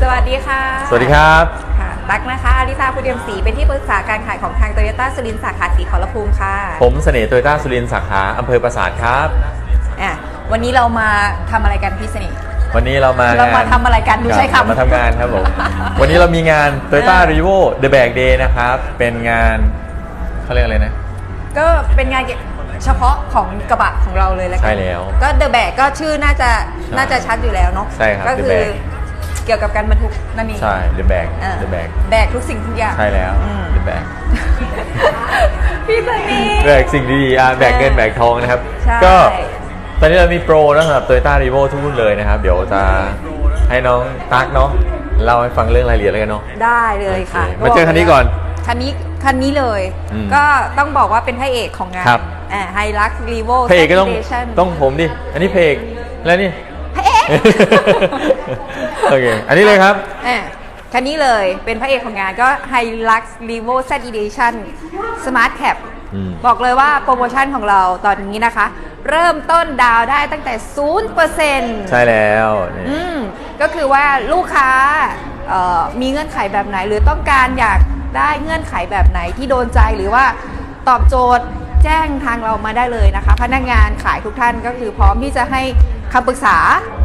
สวัสดีค่ะ สวัสดีครับค่ะตักนะคะอาริซาผู้เดียมศรีเป็นที่ปรึกษาการขายของทางโตโยต้าสุรินทร์สาขาสีขอรภูมิค่ะ ผมเสน่ห์โตโยต้าสุรินทร์สาขาอำเภอปราสาทครับอะวันนี้เรามาทำอะไรกันพี่เสน่ห์วันนี้เรามาเรามาทำอะไรกันดูใช้คำรับมาทำงานครับผม วันนี้เรามีงาน Toyota อ่า r e v o The Bag Day นะครับ เป็นงานเขาเรียกอะไรนะ ก็เป็นงานเฉพาะของกระบะของเราเลยแล้วกันใช่แล้วก็เดอะแบกก็ชื่อน่าจะใช่น่าจะชัดอยู่แล้วเนาะใช่ครับก็ The คือ Bag เกี่ยวกับการบรรทุกนั่นเอง ใช่ The Bag อ่า The Bag แบกทุกสิ่งทุกอย่าง ใช่แล้ว อืม The Bag พี่เสน่ห์แบกสิ่งดีๆอะแบกเงินแบกทองนะครับ ใช่ ก็ตอนนี้เรามีโปรนะสำหรับ Toyota r e v o ทุกรุ่นเลยนะครับ เดี๋ยวจะให้น้องตั๊กเนาะเล่าให้ฟังเรื่องรายละเอียดแล้วกันเนาะ ได้เลยค่ะโอเคมาเจอคันนี้ก่อนคันนี้คันนี้เลย อืมก็ต้องบอกว่าเป็นพระเอกของงานครับ อ่าไฮลักซ์รีโวเพลงก็ต้องต้องผมดิ อันนี้เพลงแล้วนี่พระเอก โอเค อันนี้เลยครับ อ่าคันนี้เลยเป็นพระเอกของงานก็ Hilux Revo Z Edition Smart Cap อืม บอกเลยว่าโปรโมชั่นของเราตอนนี้นะคะ เริ่มต้นดาวน์ได้ตั้งแต่ 0%ใช่แล้วนี่ อืมก็คือว่าลูกค้าเอ่อมีเงื่อนไขแบบไหน หรือต้องการอยากได้เงื่อนไขแบบไหนที่โดนใจหรือว่าตอบโจทย์แจ้งทางเรามาได้เลยนะคะ พนักงานขายทุกท่านก็คือพร้อมที่จะให้ คำปรึกษา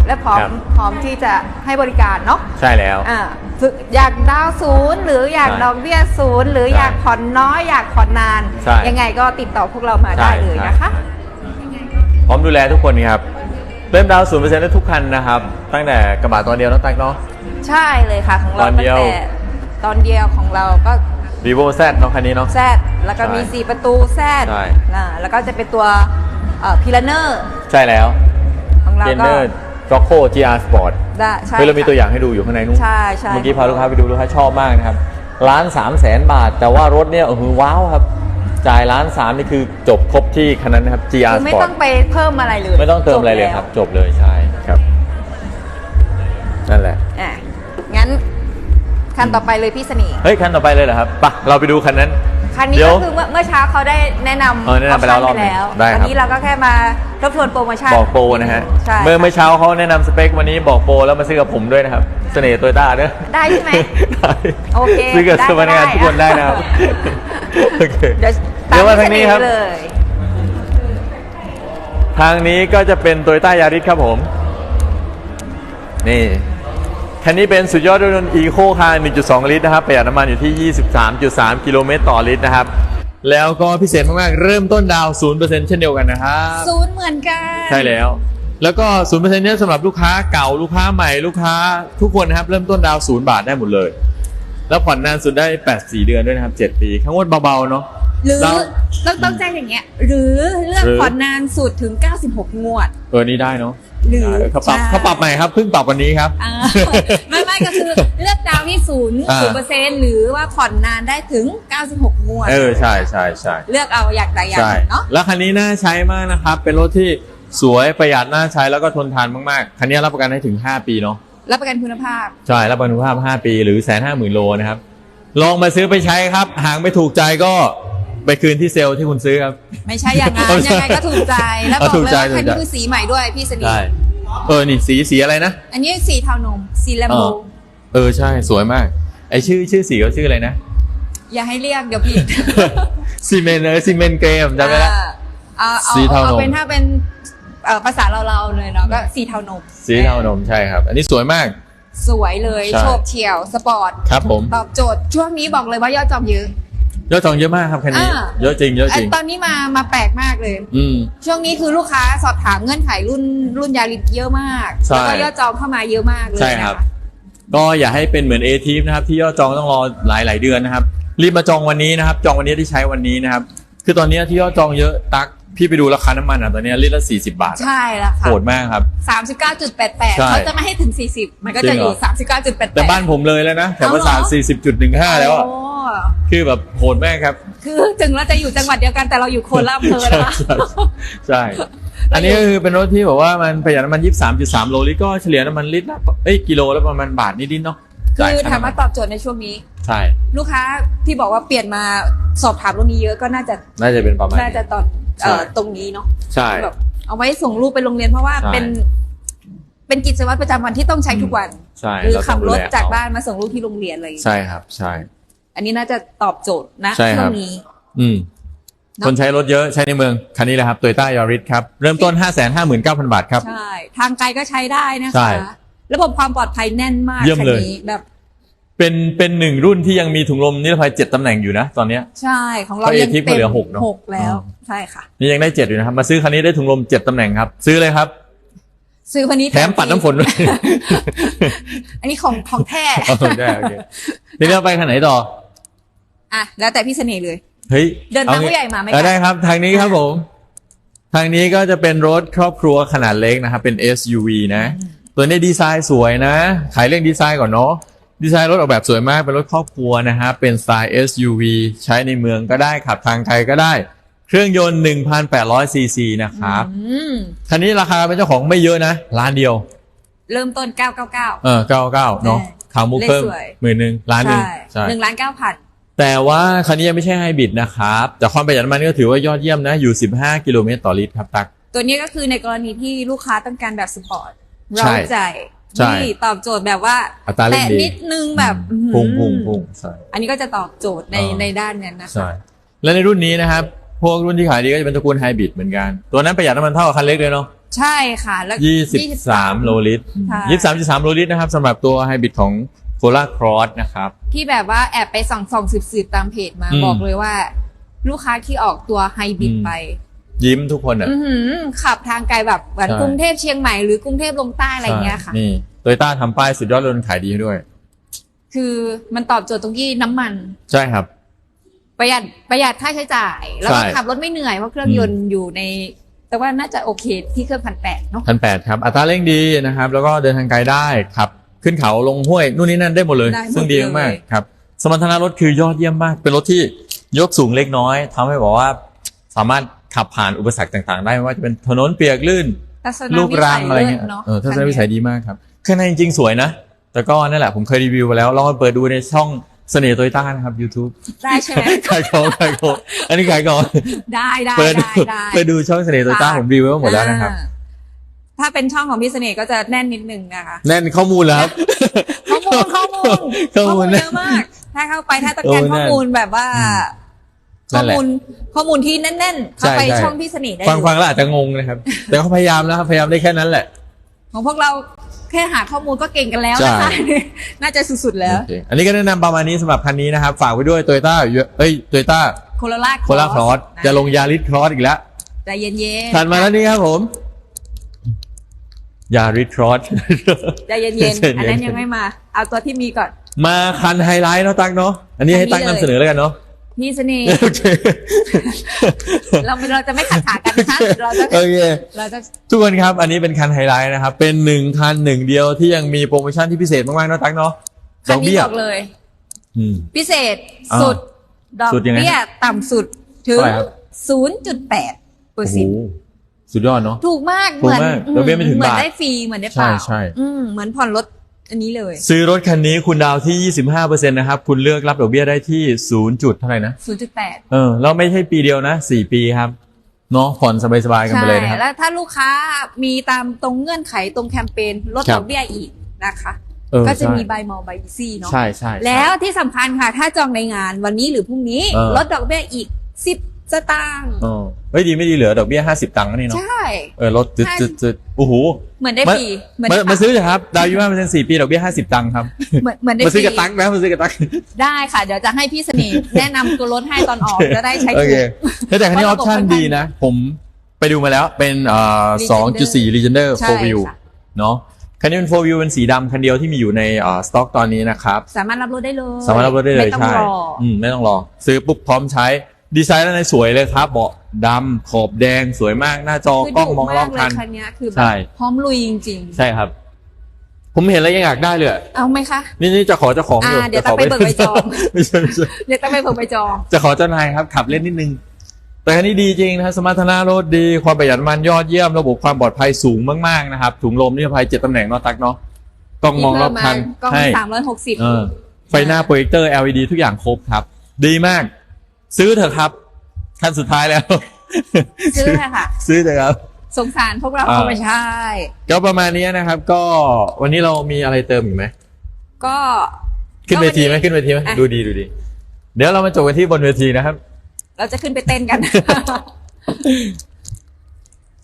และพร้อมครับ พร้อมที่จะให้บริการเนาะใช่แล้ว อ่าฝึกอยากดาวน์ศูนย์หรืออยากใช่ดอกเบี้ยศูนย์หรือใช่อยากผ่อนน้อยอยากผ่อนนาน ใช่ ยังไงก็ติดต่อพวกเรามาได้เลยนะคะ พร้อมดูแลทุกคนครับ เริ่มดาวศูนย์เปอร์เซ็นต์ได้ทุกคันนะครับ ตั้งแต่กระบะตอนเดียวน้องตั๊กเนาะ ใช่เลยค่ะของเราตอนตั้เดีงยวแต่ตอนเดียวของเราก็ vivo z เนาะคันนี้เนาะ แซดแล้วก็มี ใช่4 ประตูแซดใช่ อ่าแล้วก็จะเป็นตัวพิลเนอร์ ใช่แล้ว ของเราเจนก็เนอร์จ็อกโค GR Sport ได้ใช่เฮ้ยเรามีค่ะตัวอย่างให้ดูอยู่ข้างในนู้น ใช่ใช่ เมื่อกี้พาลูกค้าไปดูลูกค้าชอบมากนะครับล้านสามแสนบาท แต่ว่ารถเนี่ยโอ้โหว้าวครับ จ่ายล้านสามนี่คือจบครบที่คันนั้นนะครับ GR คือไม่ Sport ต้องไปเพิ่มอะไรเลยไม่ต้องเติมอะไรเลยจครับแล้วจบเลยใช่ครับ นั่นแหละ อะงั้นคันต่อไปเลยพี่เสน่ห์เฮ้ย คันต่อไปเลยเหรอครับไปะเราไปดูคันนั้น คันนี้เดี๋ยวก็คือเมื่อเมื่อเช้าเขาได้แนะนำเออแนะนำไปแล้วรอบหนึ่งแล้วได้ครับอันนี้เราก็แค่มาทบทวนโปรโมชั่นบอกโปรนะฮะ ใช่เมื่อค่ะเมื่อเช้าเขาแนะนำสเปควันนี้บอกโปรแล้วมาซื้อกับผมด้วยนะครับ เสน่ห์โตโยต้าเนอะได้ใช่ไหม ได้โอเคซื้อกับได้พนักงานได้ทุกคนได้นะครับโอเคเดี๋ยวเดี๋ยวมาตทางนี้ครับพี่เสห์เลย ทางนี้ก็จะเป็นโตโยต้ายาริสครับผม นี่ คันนี้เป็นสุดยอดรถยนต์อีโคคาร์1.2 ลิตรนะครับประหยัดน้ำมันอยู่ที่ 23.3 กิโลเมตรต่อลิตรนะครับ แล้วก็พิเศษมากๆ เริ่มต้นดาวน์0%เช่นเดียวกันนะครับศูนย์เหมือนกันใช่แล้ว แล้วก็ศูนย์เปอร์เซ็นต์นี้ยสำหรับลูกค้าเก่าลูกค้าใหม่ลูกค้าทุกคนนะครับ เริ่มต้นดาวศูนย์บาทได้หมดเลย แล้วผ่อนนานสุดได้ 8 4 เดือนด้วยนะครับ 7 ปีข้างงวดเบาๆเนาะหรือเราต้องต้องแจ้งอย่างเงี้ยหรือเลือกหรือผ่อนนานสุดถึง 96 งวด เออนี่ได้เนาะ หรือได้เขาปรับใช่เขาปรับใหม่ครับเพิ่งปรับวันนี้ครับอ่าไม่ไม่ก็คือเลือกดาวน์ที่ศูนย์อ่าศูนย์เปอร์เซ็นต์หรือว่าผ่อนนานได้ถึง 96 งวด เออใช่ใช่ใช่เลือกเอาอย่างใดอย่างใช่หนึ่งเนาะแล้วคันนี้น่าใช้มากนะครับ เป็นรถที่สวยประหยัดน่าใช้แล้วก็ทนทานมากๆคันนี้รับประกันให้ถึง 5 ปีเนาะรับประกันคุณภาพใช่รับประกันคุณภาพ 5 ปี หรือแสนห้าหมื่นโลนะครับลองมาซื้อไปใช้ครับหากไม่ถูกใจก็ ไปคืนที่เซลล์ที่คุณซื้อครับ ไม่ใช่อย่างนั้นไม่ใช่ยังไงก็ถูกใจ แล้วบเอาอกถูกเลยใจว่าคันถูกใจนี้คือสีใหม่ด้วยพี่สนิทใช่เออนี่สีสีอะไรนะ อันนี้สีเทานมสีแลมเอโบอเออใช่สวยมาก ไอชื่อชื่อสีเขาชื่ออะไรนะ อย่าให้เรียกเดี๋ยวผิดซีเมนเออซีเมนเกมจำได้ละอ่าเอาสีเทานมเอาเป็นถ้าเป็นเอ่อภาษาเราๆเลยเนาะก็สีเทานม สีเทานมใช่ครับ อันนี้สวยมาก สวยเลยใช่โฉบเฉี่ยวสปอร์ตครับผมตอบโจทย์ช่วงนี้บอกเลยว่ายอดจองเยอะ ยอดจองเยอะมากครับคันนี้ อ่า เยอะจริงเยอะจริงไอ้ตอนนี้มามาแปลกมากเลย อืม ช่วงนี้คือลูกค้าสอบถามเงื่อนไขรุ่นรุ่นยาริสเยอะมากใช่ แล้วก็ยอดจองเข้ามาเยอะมากเลยใช่นะครัคะบก็อย่าให้เป็นเหมือนเอทีฟนะครับ ที่ยอดจองต้องรอหลายหลายๆเดือนนะครับ รีบมาจองวันนี้นะครับ จองวันนี้ที่ใช้วันนี้นะครับ คือตอนนี้ที่ยอดจองเยอะตักพี่ไปดูราคาน้ำมันอะตอนนี้ลิตรละ40 บาทอะใช่แล้วค่ะโหดมากครับ สามสิบเก้าจุดแปดแปดใช่เขาจะไม่ให้ถึงสี่สิบมันก็จริจะงอเหรอยู่สามสิบเก้าจุดแปดแปดแต่บ้านผมเลยแล้วนะแถวประสาทเอาเหรอ 40.15 แล้วอะ คือแบบโหดมากครับ คือถึงเราจะอยู่จังหวัดเดียวกันแต่เราอยู่โคนละอำเภอนะคะใช่ อันนี้ก็คือเป็นรถที่แบบว่ามันประหยัดน้ำมัน 23.3 โลลิตรก็เฉลี่ยน้ำมันลิตรละเอ้ยกิโลละประมาณบาทนิดๆเนาะคืจ่ายอค่ถามว่าตอบโจทย์ในช่วงนี้ ใช่ ลูกค้าที่บอกว่าเปลี่ยนมาสอบถามรุ่นนี้เยอะก็น่าจะน่าจะเป็นประมาณน่าจะนี้ตอนเอ่อใช่ตรงนี้เนาะใช่แบบเอาไว้ส่งลูกไปโรงเรียนเพราะว่าใช่เป็นเป็นกิจวัตรประจำวันที่ต้องใช้ทุกวัน ใช่คือเต้ขังบดูรถแลจากเขบ้านมาส่งลูกที่โรงเรียนอะไรอย่างเงี้ยใช่ครับ ใช่ อันนี้น่าจะตอบโจทย์นะใช่ครับ ช่วงนี้ อืม เนอะ คนใช้รถเยอะใช้ในเมือง คันนี้แหละครับ Toyota Yaris ครับ เริ่มต้น 559,000 บาทครับ ใช่ ทางไกลก็ใช้ได้นะใช่คะ ระบบความปลอดภัยแน่นมากเยี่ยมคันเลย นี้แบบเป็นเป็นหนึ่งรุ่นที่ยังมีถุงลมนิรภัยเจ็ดตำแหน่งอยู่นะ ตอนเนี้ย ใช่ของเราเพราะยัง ATIC เต็มเหลือหกเนอะหกแล้ว อืม ใช่ค่ะ นี่ยังได้เจ็ดอยู่นะครับ มาซื้อคันนี้ได้ถุงลมเจ็ดตำแหน่งครับ ซื้อเลยครับ ซื้อวันนี้แถมปัดน้ำฝนด้วย อันนี้ของของแท้เอาได้โอเคทีนี้เราไปคันไหนต่อ อะแล้วแต่พี่เสน่ห์เลย เฮ้ยเดินตามอผู้ใหญ่มาไหมเออคะได้ครับ ทางนี้ครับผม ทางนี้ก็จะเป็นรถครอบครัวขนาดเล็กนะครับ เป็น SUV นะ ตัวนี้ดีไซน์สวยนะ ขายเรื่องดีไซน์ก่อนเนาะดีไซน์รถออกแบบสวยมาก เป็นรถครอบครัวนะฮะเป็นสไตล์ SUV ใช้ในเมืองก็ได้ขับทางไกลก็ได้เครื่องยนต์ 1,800 ซีซีนะครับอืมคันนี้ราคาเป็นเจ้าของไม่เยอะนะล้านเดียว เริ่มต้น 999 เออ 99 เนาะใช่ขาวมุกเพิ่มเลขสวยหมื่นหนึ่งล้านหนึ่งใช่ใช่หนึ่งล้านเก้าพัน แต่ว่าคันนี้ยังไม่ใช่ไฮบริดนะครับ แต่ความประหยัดน้ำมันก็ถือว่ายอดเยี่ยมนะ อยู่ 15 กิโลเมตรต่อลิตรครับตัก ตัวนี้ก็คือในกรณีที่ลูกค้าต้องการแบบสปอร์ตใช่เราใจใช่นี่ตอบโจทย์แบบว่าอัตราเร่งแตะดีนิดนึงแบบอืมพุ่งพุ่งอื้อหือพุ่งใช่อันนี้ก็จะตอบโจทย์ในอ่าในด้านนั้นนะคะใช่และในรุ่นนี้นะครับ พวกรุ่นที่ขายดีก็จะเป็นตระกูลไฮบริดเหมือนกัน ตัวนั้นประหยัดน้ำมันเท่ากับคันเล็กเลยเนาะใช่ค่ะแล้ว23โลลิตรใช่23.3โลลิตรนะครับสำหรับตัวไฮบริดของ โคลาครอสนะครับ ที่แบบว่าแอบไปส่องส่องสืบสืบๆตามเพจมาอืม บอกเลยว่า ลูกค้าที่ออกตัวไฮบริดอืมไป ยิ้มทุกคนอะ อื้อหือขับทางไกลแบบเหมือนใช่ กรุงเทพเชียงใหม่หรือกรุงเทพลงใต้อะไรเงี้ยค่ะ นี่โตโยต้าทำป้ายสุดยอดรถขายดีให้ด้วย คือมันตอบโจทย์ตรงที่น้ำมัน ใช่ครับ ประหยัดประหยัดค่าใช้จ่าย แล้วก็ใช่ขับรถไม่เหนื่อยเพราะเครื่องยนต์อยู่ใน แต่ว่าน่าจะโอเคที่เครื่องพันแปดเนาะ พันแปดครับ อัตราเร่งดีนะครับ แล้วก็เดินทางไกลได้ขับ ขึ้นเขาลงห้วยนู่นนี่นั่นได้หมดเลย ได้หมดซึ่งดีเลยมากๆครับ สมรรถนะรถคือยอดเยี่ยมมาก เป็นรถที่ยกสูงเล็กน้อยทำให้บอกว่า สามารถขับผ่านอุปสรรคต่างๆ ได้ไม่ว่าจะเป็นถนนเปียกลื่น ทัศนลูกวิรัสังยอะไรเลิเงี้ศยเนาะเออทัศนวิสัยดีมากครับข้างในจริงๆสวยนะ แต่ก็นั่นแหละผมเคยรีวิวไปแล้วลองมาเปิดดูในช่องเสน่ห์โตโยต้านะครับ YouTube ได้ใช่ไหมขายของขายของอันนี้ขายของได้ได้เปิดได้ดูได้ เปิดดูช่องเสน่ห์โตโยต้าผมรีวิวไว้หมดแล้วนะครับ อ่า ถ้าเป็นช่องของพี่เสน่ห์ก็จะแน่นนิดนึงนะคะ แน่นข้อมูลแล้วครับ ข้อมูลข้อมูลข้อมูลเยอะมาก ถ้าเข้าไปถ้าต้องการโอ้แน่นข้อมูลแบบว่านั่ข้อนแหละมูลข้อมูลที่แน่นๆเข้าไปใช่ใช่ช่องพี่เสน่ห์ได้ฟังเลยฟังแล้วอาจจะงงนะครับ แต่เขาพยายามแล้วครับพยายามได้แค่นั้นแหละ ของพวกเราแค่หาข้อมูลก็เก่งกันแล้วนะคะใช่น่าจะสุดๆแล้วโอเคอันนี้ก็แนะนำประมาณนี้สำหรับคันนี้นะครับ ฝากไว้ด้วยโตโยต้าเอ้ยโตโยต้าโคโรล่าโคลาครอสจะลงยาริสครอสอีกแล้วใจเย็นๆถัดมาแล้วนี่ครับผม ยาริสครอสใจเย็นใจเย็นๆ อันนั้นยังไม่มา เอาตัวที่มีก่อน มาคันไฮไลท์เนาะตั๊กเนาะ อันนี้ให้ตั๊กอันนี้เลยนำเสนอแล้วกันเนาะพี่เสน่ห์โอเคเราไม่เราจะไม่ขัดขากันนะคะเราจะโอเคเราจะทุกคนครับ อันนี้เป็นคันไฮไลท์นะครับ เป็นหนึ่งคันหนึ่งเดียวที่ยังมีโปรโมชั่นที่พิเศษมากๆเนาะตั๊กเนาะดคัอนกนี้เบี้ยบอกเลยอืมพิเศษอ่าสุด ดอกสุดยังไงเบี้ยต่ำสุดถึงเท่าไหร่ครับ0.8เปอร์โอ้โหเซ็นต์ สุดยอดเนาะ ถูกมากถูเหกมือนมากดอกเบี้ยไม่ถึงเหมือนบาท ได้ฟรีเหมือนได้เปล่าใช่ใช่ อืมเหมือนผ่อนรถอันนี้เลยซื้อรถคันนี้คุณดาวที่ 25%นะครับ คุณเลือกรับดอกเบี้ยได้ที่0จุดเท่าไหร่นะ0.8เออแล้วไม่ใช่ปีเดียวนะ 4 ปีครับ เนาะผ่อนสบายๆกันใช่ไปเลยนะครับ แล้วถ้าลูกค้ามีตามตรงเงื่อนไขตรงแคมเปญลดครัดบ อกเบี้ยอีกนะคะ เออก็จะใช่มีใบมอใบซี่เนาะ ใช่ใช่ใช่ แล้วที่สำคัญค่ะ ถ้าจองในงานวันนี้หรือพรุ่งนี้ เออ ลดดอกเบี้ยอีก 10 สตางค์เออเฮ้ยดีไม่ดีเหลือดอกเบี้ย50ตังค์นี่เนาะใช่ เออลดจุดจุดจุดโอ้โหเหมือนได้มาฟรีเหมือนมาได้มาซื้อเถอะครับ ดาวยี่ห้าเปอร์เซ็นต์สี่ปีดอกเบี้ย50ตังค์ครับเหมือนเหมือนได้มาฟซื้อรีกับตังค์นะมาซื้อกับตังค์ได้ค่ะ เดี๋ยวจะให้พี่เสน่ห์แนะนำตัวรถให้ตอนออกจะได้ใช้โอถูเคกแต่คันนี้อเพอราะปชั่นระบบค่อนข้างดีนะ ผมไปดูมาแล้วเป็นเอ่อ Legender 2.4 Legender ใช่4 View ค่ะเนาะคันนี้เป็น4 View เป็นสีดำคันเดียวที่มีอยู่ในเอ่อสต็อกตอนนี้นะครับ สามารถรับรถได้เลย สามารถรับรถได้เลยไม่ต้องใช่รออืมไม่ต้องรอ ซื้อปุ๊บพร้อมใช้ ดีไซน์ด้านในสวยเลยครับเบาะดำขอบแดงสวยมากหน้าจอคือกล้องดุมองรอบมากเลคันยคันเนี้ยคือแบใช่บพร้อมลุยจริงใช่ครับ ผมเห็นแล้วยังอยากได้เลยอะๆเอาไหมคะนี่นี่จะขอเจ้าของอยู่อ่าเดี๋ยวจะขต้องไปเบิกใบจองไม่ใช่ไม่ใช่เดี๋ยวต้องไปเพิ่มไปจองจะขอเจ้านายครับขับเล่นนิดนึงแต่คันนี้ดีจริงนะครับสมรรถนะรถดี ความประหยัดน้ำมันยอดเยี่ยม ระบบความปลอดภัยสูงมากๆนะครับถุงลมนิรภัยเจ็ดตำแหน่งเนาะตักเนาะกล้องมองรอบคันกล้องให้สามร้อยหกสิบเออไฟหน้าโปรเจคเตอร์ LED ทุกอย่างครบครับ ดีมาก ซื้อเถอะครับคันสุดท้ายแล้ว ซื้อเถอะค่ะ ซื้อเถอะครับ สงสารพวกเราอ่าเอาไม่ใช่ ก็ประมาณนี้นะครับ ก็วันนี้เรามีอะไรเติมอีกไหม ก็ขึ้นเวทีไหมก็วันนี้ขึ้นเวทีไหมอะดูดีดูดี เดี๋ยวเรามาจบกันที่บนเวทีนะครับ เราจะขึ้นไปเต้นกัน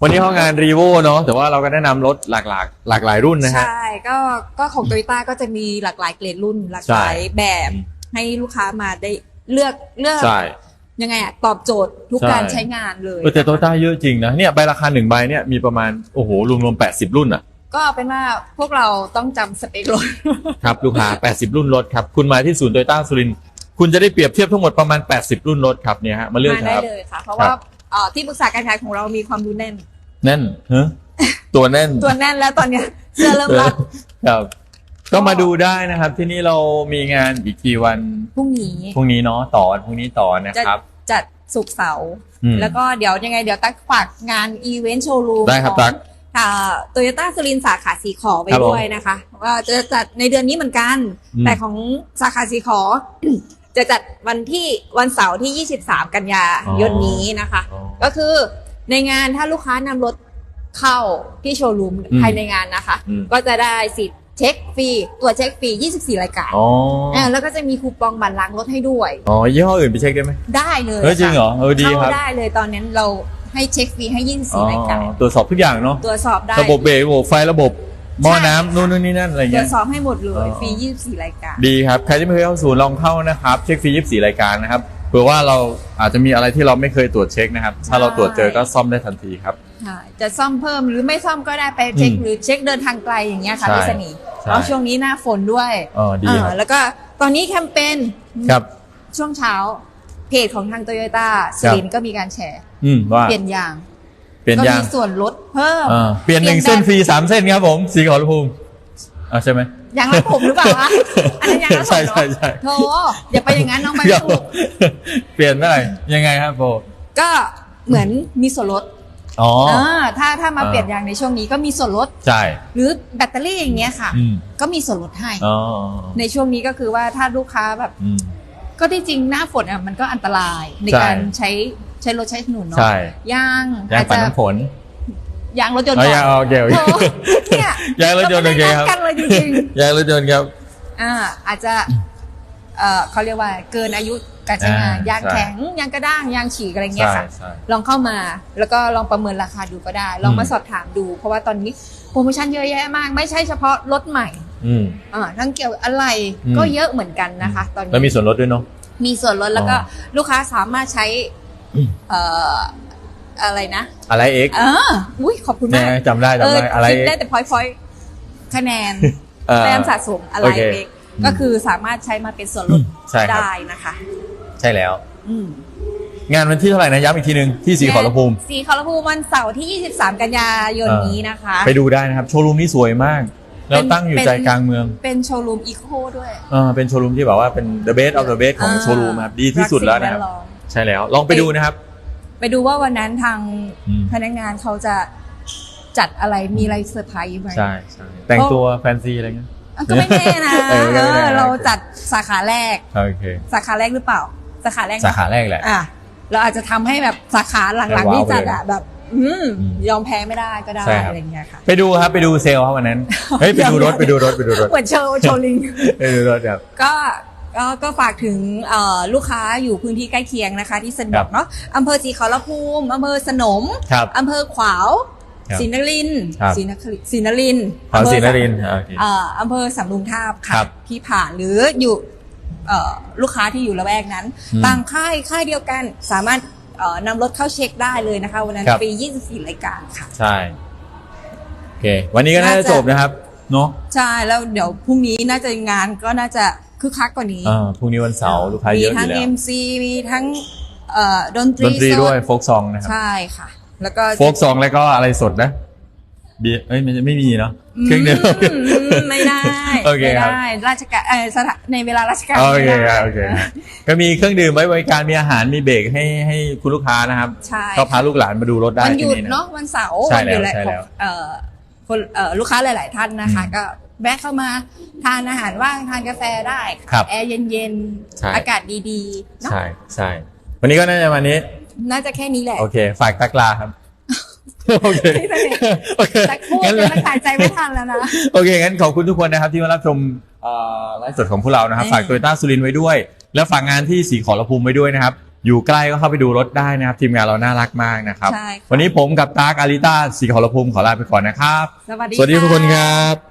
วันนี้ห้องงานรีโวเนาะแต่ว่าเราก็แนะนำรถหลากหลากหลากหลายรุ่นนะฮะใช่ก็ก็ของโตโยต้าก็จะมีหลากหลายเกรดรุ่นหลากหลายใช่แบบอืมให้ลูกค้ามาได้ เลือกเลือกใช่ยังไงอะตอบโจทย์ทุกใช่การใช้งานเลย เออแต่โตต้าเยอะจริงนะเนี่ยใบราคาหนึ่งใบเนี่ยมีประมาณโอ้โหรวมๆ80รุ่นอะ ก็เอาเป็นว่าพวกเราต้องจำสเปครถ ครับลูกค้า 80 รุ่นรถครับ คุณมาที่ศูนย์โตโยต้าสุรินทร์คุณจะได้เปรียบเทียบทั้งหมดประมาณ 80 รุ่นรถครับเนี่ยฮะมาเลือกมาได้ครับ เลยค่ะ เพราะครับว่าเอ่อที่ปรึกษาการขายของเรามีความรู้แน่น แน่นฮะตัวแน่นตัวแน่นแล้วตอนเนี้ยเสื้อเริ่มรัดครับ ก็มาดูได้นะครับ ที่นี่เรามีงานอีกกี่วันพรุ่งนี้พรุ่งนี้เนาะต่อวันพรุ่งนี้ต่อนะจะครับ จัดสุกร์เสาร์อืม แล้วก็เดี๋ยวยังไงเดี๋ยวตั๊กฝากงานอีเวนต์โชว์รูมได้ครับตั๊ก โตโยต้าสุรินทร์สาขาสีขอไว้ครับผมด้วยนะคะว่าจะจัดในเดือนนี้เหมือนกัน อืม แต่ของสาขาสีขอ จะจัดวันที่วันเสาร์ที่ 23 กันยายนนี้นะคะอ๋อก็คือในงานถ้าลูกค้านำรถเข้าที่โชว์รูมอืมภายในงานนะคะ อืม ก็จะได้สิทธิ์เช็คฟรีตรวจเช็คฟรี 24 รายการอ๋ออ่าแล้วก็จะมีคูปองบัตรล้างรถให้ด้วย อ๋อยี่ห้ออื่นไปเช็คได้ไหมได้เลยเฮ้ยจริงเหรอเออดีเข้าครับได้เลยตอนนั้นเราให้เช็คฟรีให้อ๋อ24รายการตรวจสอบทุกอย่างเนาะตรวจสอบได้ระบบเบรกระบบไฟระบบหม้อใช่น้ำนู่นนู่นนี่นั่นอะไรตรเงี้วยจสอบให้หมดเลยอ๋อฟรี 24 รายการ ดีครับ ใครที่ไม่เคยเข้าศูนย์ลองเข้านะครับ เช็คฟรี 24 รายการนะครับเผื่อว่าเราอาจจะมีอะไรที่เราไม่เคยตรวจเช็คนะครับ ถ้าเราตรวจเจอก็ซ่อมได้ทันทีครับใช่จะซ่อมเพิ่มหรือไม่ซ่อมก็ได้ไปเช็คอืมหรือเช็คเดินทางไกลอย่างเงี้ยค่ะใช่พี่สนีใช่ แล้วช่วงนี้หน้าฝนด้วยอ๋อดีครับอ่าแล้วก็ตอนนี้แคมเปญครับช่วงเช้าเพจของทางโตโยต้าสรินทร์ก็มีการแชร์อืมว่าเปลี่ยนยางเปลี่ยนก็ยางมีส่วนลดเพิ่มอ่าเปลี่ยนหนึ่งเส้นฟรีสามเส้นครับผมสีขอรภูมิอ่าใช่ไหมยางรัดผมหรือเปล่าคะอันนั้นยางรัดผมใช่เนาะใช่ใช่โธ่อย่าไปอย่างนั้นน้องไปคไม่รับถูกเปลี่ยนได้ยังไงครับโบก็เหมือนมีส่วนลด อ๋ออ่าถ้าถ้ามาอ่าเปลี่ยนยางในช่วงนี้ก็มีส่วนลด ใช่ หรือแบตเตอรี่อย่างเงี้ยค่ะ อืมก็มีส่วนลดให้ อ๋อในช่วงนี้ก็คือว่าถ้าลูกค้าแบบ อืม ก็ที่จริงหน้าฝนอะมันก็อันตรายในใช่ การใช้ใช้รถใช้ถนนเนาะใช่ยางยางอาจปัดจะน้ำฝนยางรถยนต์อ๋อก่อนยางโอเคโอเค โอ้เนี่ยยางรถยนต์โอเคครับเาไม่ได้นัดกันเลยจริงยางรถยนต์ครับๆอ่าอาจจะเอ่อเขาเรียกว่าเกินอายุ การใช้งานอ่ายางใช่แข็งยางกระด้างยางฉีกอะไรเงี้ยใช่ค่ะใช่ลองเข้ามาแล้วก็ลองประเมินราคาดูก็ได้ ลองมาอืมสอบถามดู เพราะว่าตอนนี้โปรโมชั่นเยอะแยะมาก ไม่ใช่เฉพาะรถใหม่อืมอ่าทั้งเกี่ยวอะไรอืมก็เยอะเหมือนกันนะคะ ตอนนี้แล้วมีส่วนลดด้วยเนาะมีส่วนลดแล้วก็อ๋อลูกค้าสามารถใช้อืมเอ่ออะไรนะอะไรเอ็กเอออุ้ยขอบคุณเนี่มากยจำได้จำได้อะไรคิดได้แต่พอยพอยคะแนนเอ่อแต้มสะสมอะไรโอเคเล็กก็คือสามารถใช้มาเป็นส่วนลดใช่ครับได้นะคะ ใช่แล้ว อืมงานวันที่เท่าไหร่นะย้ำอีกทีหนึ่งที่สีขอรภูมิ สีขอรภูมิวันเสาร์ที่ 23 กันยายนอ่านี้นี้นะคะ ไปดูได้นะครับ โชว์รูมนี่สวยมาก แล้วตั้งอยู่เป็นใจกลางเมือง เป็นโชว์รูมอีโคด้วยเออเป็นโชว์รูมที่แบบว่าเป็น the best of the best ของอ่าโชว์รูมครับดีที่สุดแล้วนะครับกสิ่งแวดล้อมใช่แล้วลองไปดูนะครับ ไปดูว่าวันนั้นทางอืมพนักงานเขาจะจัดอะไรมีอะไรเซอร์ไพรส์ไหมใช่ใช่แต่งตัวแฟนซีอะไรเงี้ยอะก็ไม่แน่นะเออก็เอไม่แน่อเราจัดสาขาแรกโอเคสาขาแรกหรือเปล่า สาขาแรกนะสาขาแรกแหละอะเราอาจจะทำให้แบบสาขาหลังให้ๆว้าวที่จัดไปเลยอะแบบอืมอืมยอมแพ้ไม่ได้ก็ได้ใช่ครับอะไรอย่างเงี้ยค่ะไปดูครับไปดูเซลล์ครับวันนั้นเฮ้ยไปดูรถไปดูรถไปดูรถเหมือนโชว์โชว์ลิงไปดูรถครับก็ก็ก็ฝากถึงเอ่อลูกค้าอยู่พื้นที่ใกล้เคียงนะคะ ที่สะดครัวกบเนาะอำเภอศรีขอรภูมิอำเภอสนมครับอำเภอขวาวครับศรีนครินทร์ครับศรีนครินทร์ศรีนรินทร์ขออำเภอศรีนรินทร์โอเคเอ่ออำเภอสำโรงทาบครัค่ะบที่ผ่านหรืออยู่เอ่อ ลูกค้าที่อยู่ละแวกนั้นอืมต่างค่ายค่ายเดียวกันสามารถเอ่อนำรถเข้าเช็คได้เลยนะคะ วันนั้นครับฟรี 24 รายการค่ะ ใช่ โอเค วันนี้ก็น่าจะน่าจะจบนะครับเนาะใช่แล้วเดี๋ยวพรุ่งนี้น่าจะงานก็น่าจะคึกคักกว่านี้อ่าพรุ่งนี้วันเสาร์ลูกค้าเยอะอมีทั้ยู่งแล้ว MC มีทั้งเอ่อดนตดรีนตรีสด้วยโฟกซองนะครับ ใช่ค่ะ แล้วก็โฟกซองแล้วก็อะไรสดนะเบียร์เอ้ยไม่ไม่มีเนาะเครื่องเดียวอืมไม่ได้โอ เคไม่ครับ ได้ราชการเออสถานในเวลาราชการโอเคไม่คได้รับโอเคครับก็มีเครื่องดื่มไว้บริการมีอาหารมีเบรกให้ให้คุณลูกค้านะครับ ใช่ก็พาลูกหลานมาดูรถได้วันหที่ยุดนี่นะ เนาะวันเสาร์ใช่วันหยุดแล้วแหละใช่ขแล้องวเอ่อคนเอ่อลูกค้าหลาย ๆ ท่านนะคะ อืมก็แวะเข้ามาทานอาหารว่างทานกาแฟได้ครับแอร์เย็นใช่ ๆ อากาศดีๆเนาะใช่ใช่วันนี้ก็น่าจะวันนี้ น่าจะแค่นี้แหละ โอเค ฝากตักลาครับ โอเคพี่เสน่ห์โอเคแต่พูดงั้นจนมันหายใจไม่ทันแล้วนะ โอเค งั้นขอบคุณทุกคนนะครับที่มารับชมเอ่อไลฟ์สดของพวกเรานะครับอืมฝากโตโยต้าสุรินทร์ไว้ด้วย แล้วฝากงานที่สีขอรภูมิไว้ด้วยนะครับ อยู่ใกล้ก็เข้าไปดูรถได้นะครับ ทีมงานเราน่ารักมากนะครับใช่ค่ะวันนี้ผมกับตากอาริต้าสีขอรภูมิขอลาไปก่อนนะครับ สวัสดีสวัสดีทุกคนค่ะครับ